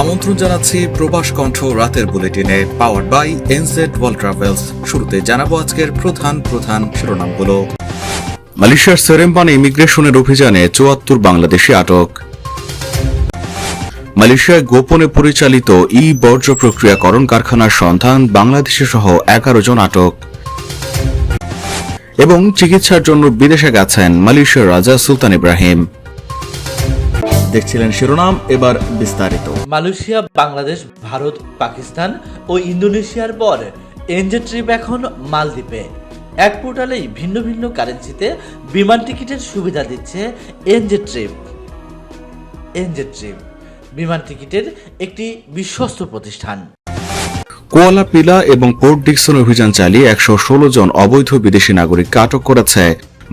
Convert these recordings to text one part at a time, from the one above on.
আমন্ত্রণ জানাচ্ছি প্রবাস কণ্ঠ রাতের বুলেটিনে powered by NZ World Travels শুরুতে জানাব আজকের প্রধান প্রধান শিরোনামগুলো। মালয়েশিয়ার সেরেম্বান ইমিগ্রেশনের অভিযানে চুয়াত্তর বাংলাদেশি আটক। মালয়েশিয়ায় গোপনে পরিচালিত ই বর্জ্য প্রক্রিয়াকরণ কারখানার সন্ধান, বাংলাদেশে সহ এগারো জন আটক। এবং চিকিৎসার জন্য বিদেশে গেছেন মালয়েশিয়ার রাজা সুলতান ইব্রাহিম। দেখছিলেন শিরোনাম এবার বিস্তারিত। মালয়েশিয়া বাংলাদেশ ভারত পাকিস্তান ও ইন্দোনেশিয়ার পর এনজে ট্রিপ এখন মালদ্বীপে। এক পোর্টালেই ভিন্ন ভিন্ন কারেন্সিতে বিমান টিকিটের সুবিধা দিচ্ছে এনজে ট্রিপ। এনজে ট্রিপ বিমান টিকিটের একটি বিশ্বস্ত প্রতিষ্ঠান। কুয়ালা পিলা এবং পোর্ট ডিকসন অভিযান চালিয়ে একশো ষোলো জন অবৈধ বিদেশি নাগরিককে আটক করেছে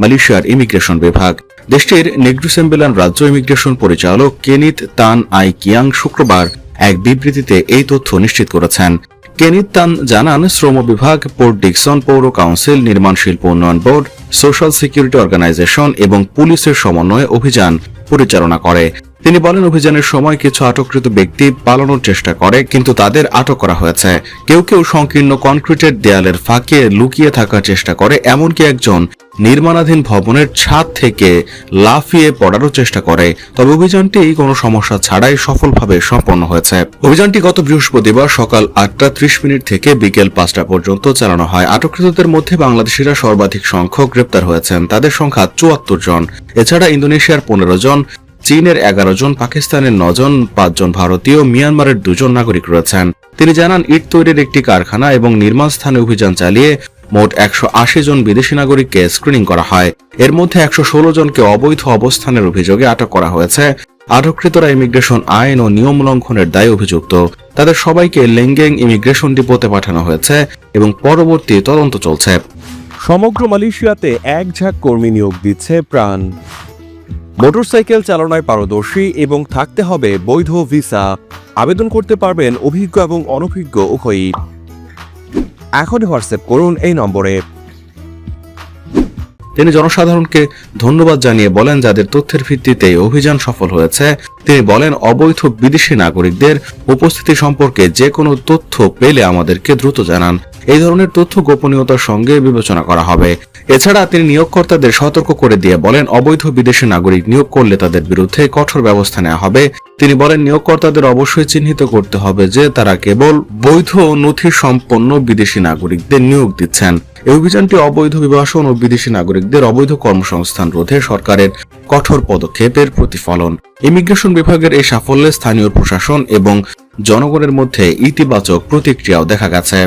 মালয়েশিয়ার ইমিগ্রেশন বিভাগ। দেশটির নেগ্রুসেম্বেলান রাজ্য ইমিগ্রেশন পরিচালক কেনিত তান আই কিয়াং শুক্রবার এক বিবৃতিতে এই তথ্য নিশ্চিত করেছেন। কেনিত তান জানান, শ্রম বিভাগ, পোর্ট ডিকসন পৌর কাউন্সিল, নির্মাণ শিল্প উন্নয়ন বোর্ড, সোশ্যাল সিকিউরিটি অর্গানাইজেশন এবং পুলিশের সমন্বয়ে অভিযান পরিচালনা করে। তিনি বলেন, অভিযানের সময় কিছু আটককৃত ব্যক্তি পালানোর চেষ্টা করে, কিন্তু তাদের আটক করা হয়েছে। কেউ কেউ সংকীর্ণ কনক্রিটের দেয়ালের ফাঁকে লুকিয়ে থাকার চেষ্টা করে, এমনকি একজন নির্মাণাধীন ভবনের ছাদ থেকে লাফিয়ে পড়ারও চেষ্টা করে। তবে অভিযানটি কোনো সমস্যা ছাড়াই সফলভাবে সম্পন্ন হয়েছে। অভিযানটি গত বৃহস্পতিবার সকাল আটটা ত্রিশ মিনিট থেকে বিকেল পাঁচটা পর্যন্ত চালানো হয়। আটককৃতদের মধ্যে বাংলাদেশিরা সর্বাধিক সংখ্যক গ্রেপ্তার হয়েছেন, তাদের সংখ্যা চুয়াত্তর জন। এছাড়া ইন্দোনেশিয়ার পনেরো জন চীনের এগারো জন, পাকিস্তানের নজন পাঁচজন ভারতীয়, মিয়ানমারের দুজন নাগরিক রয়েছেন। তিনি জানান, ইট তৈরির একটি কারখানা এবং নির্মাণ স্থানে অভিযান চালিয়ে মোট একশো আশি জন বিদেশি নাগরিককে স্ক্রিনিং করা হয়। এর মধ্যে একশো ষোলো জনকে অবৈধ অবস্থানের অভিযোগে আটক করা হয়েছে। আটককৃতরা ইমিগ্রেশন আইন ও নিয়ম লঙ্ঘনের দায়ে অভিযুক্ত। তাদের সবাইকে লেঙ্গেং ইমিগ্রেশন ডিপোতে পাঠানো হয়েছে এবং পরবর্তী তদন্ত চলছে। সমগ্র মালয়েশিয়াতে এক ঝাঁক কর্মী নিয়োগ দিচ্ছে প্রাণ। মোটরসাইকেল চালনায় পারদর্শী এবং থাকতে হবে বৈধ ভিসা। আবেদন করতে পারবেন অভিজ্ঞ এবং অনভিজ্ঞ উভয়ই। এখনই হোয়াটসঅ্যাপ করুন এই নম্বরে। তিনি জনসাধারণকে ধন্যবাদ জানিয়ে বলেন, যাদের তথ্যের ভিত্তিতে অভিযান সফল হয়েছে, তিনি বলেন, অবৈধ বিদেশি নাগরিকদের উপস্থিতি সম্পর্কে যে কোনো তথ্য পেলে আমাদেরকে দ্রুত জানান। এই ধরনের তথ্য গোপনীয়তার সঙ্গে বিবেচনা করা হবে। এছাড়া তিনি নিয়োগকর্তাদের সতর্ক করে দিয়ে বলেন, অবৈধ বিদেশি নাগরিক নিয়োগ করলে তাদের বিরুদ্ধে কঠোর ব্যবস্থা নেওয়া হবে। তিনি বলেন, নিয়োগকর্তাদের অবশ্যই চিহ্নিত করতে হবে যে তারা কেবল বৈধ নথি সম্পন্ন বিদেশি নাগরিকদের নিয়োগ দিচ্ছেন। এই অভিযানটি অবৈধ বিবাসন ও বিদেশি নাগরিকদের অবৈধ কর্মসংস্থান রোধে সরকারের কঠোর পদক্ষেপের প্রতিফলন। ইমিগ্রেশন বিভাগের এই সাফল্যে স্থানীয় প্রশাসন এবং জনগণের মধ্যে ইতিবাচক প্রতিক্রিয়াও দেখা গেছে।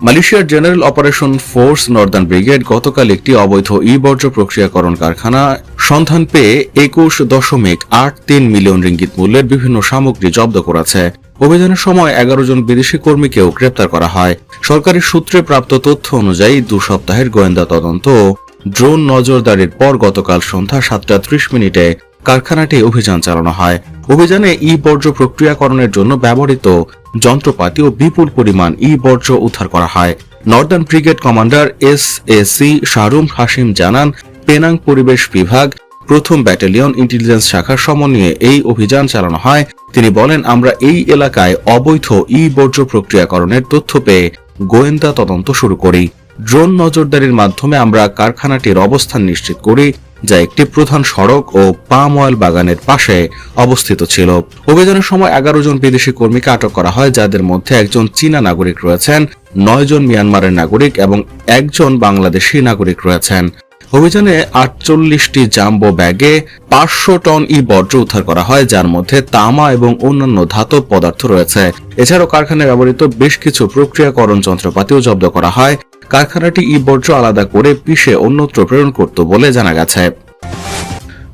মালয়েশিয়ার General Operation Force Northern Brigade গতকাল একটি অবৈধ ই বর্জ্য প্রক্রিয়াকরণ কারখানা সন্ধান পেয়ে একুশ দশমিক আট তিন মিলিয়ন রিঙ্গিত মূল্যের বিভিন্ন সামগ্রী জব্দ করেছে। অভিযানের সময় এগারো জন বিদেশি কর্মীকেও গ্রেপ্তার করা হয়। সরকারি সূত্রে প্রাপ্ত তথ্য অনুযায়ী, দু সপ্তাহের গোয়েন্দা তদন্ত ড্রোন নজরদারির পর গতকাল সন্ধ্যা সাতটা ত্রিশ মিনিটে কারখানাটি অভিযান চালানো হয়। অভিযানে ই বর্জ্য প্রক্রিয়াকরণের জন্য ব্যবহৃত যন্ত্রপাতি ও বিপুল পরিমাণ ই বর্জ্য উদ্ধার করা হয়। Northern Brigade commander S A C Shahrum Hashim জানান, পেনাং পরিবেশ বিভাগ, প্রথম ব্যাটালিয়ন ইন্টেলিজেন্স শাখার সমন্বয়ে এই অভিযান চালানো হয়। তিনি বলেন, আমরা এই এলাকায় অবৈধ ই বর্জ্য প্রক্রিয়াকরণের তথ্য পেয়ে গোয়েন্দা তদন্ত শুরু করি। ড্রোন নজরদারির মাধ্যমে আমরা কারখানাটির অবস্থান নিশ্চিত করি। যা একটি প্রধান সড়ক ও পাম অয়েল বাগানের পাশে অবস্থিত ছিল। অভিযানের সময় এগারো জন বিদেশি কর্মীকে আটক করা হয়, যাদের মধ্যে একজন চীনা নাগরিক রয়েছেন, নয় জন মিয়ানমারের নাগরিক এবং একজন বাংলাদেশি নাগরিক রয়েছেন। অভিযানে আটচল্লিশটি জাম্বো ব্যাগে পাঁচশো টন ই বর্জ্য উদ্ধার করা হয়, যার মধ্যে তামা এবং অন্যান্য ধাতব পদার্থ রয়েছে। এছাড়াও কারখানায় ব্যবহৃত বেশ কিছু প্রক্রিয়াকরণ যন্ত্রপাতিও জব্দ করা হয়। কারখানাটি ই বর্জ্য আলাদা করে পিষে অন্যত্র প্রেরণ করত বলে জানা গেছে।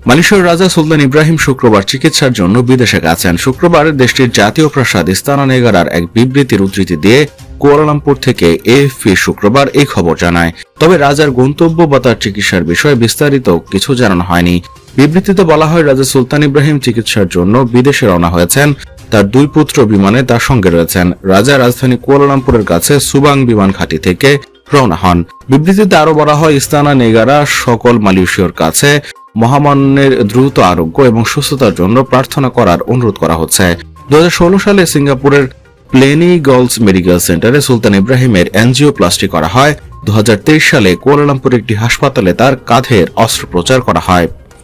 মালয়েশিয়ার রাজা সুলতান ইব্রাহিম শুক্রবার চিকিৎসার জন্য বিদেশে গেছেন। শুক্রবার দেশটির জাতীয় প্রাসাদ ইস্তানা নেগারার এক বিবৃতির উদ্ধৃতি দিয়ে কুয়ালালামপুর থেকে এএফপি শুক্রবার এই খবর জানায়। তবে রাজার গন্তব্য বা তার চিকিৎসার বিষয়ে বিস্তারিত কিছু জানানো হয়নি। বিবৃতিতে বলা হয়, রাজা সুলতান ইব্রাহিম চিকিৎসার জন্য বিদেশে রওনা হয়েছেন। তার দুই পুত্র বিমানে তার সঙ্গে রয়েছেন। রাজা রাজধানী কুয়ালালামপুরের কাছে সুবাং বিমান ঘাঁটি থেকে রওনা হন। বিবৃতিতে আরও বলা হয়, ইস্তানা নেগারা সকল মালয়েশীয়র কাছে মহামান্যের দ্রুত আরোগ্য এবং সুস্থতার জন্য প্রার্থনা করার অনুরোধ করা হচ্ছে। দু হাজার ষোলো সালে সিঙ্গাপুরের প্লেনি গার্লস মেডিকেল সেন্টারে সুলতান ইব্রাহিমের এনজিও প্লাস্টি করা হয়। দু হাজার তেইশ সালে কুয়ালালামপুর একটি হাসপাতালে তার কাঁধের অস্ত্রোপচার করা হয়।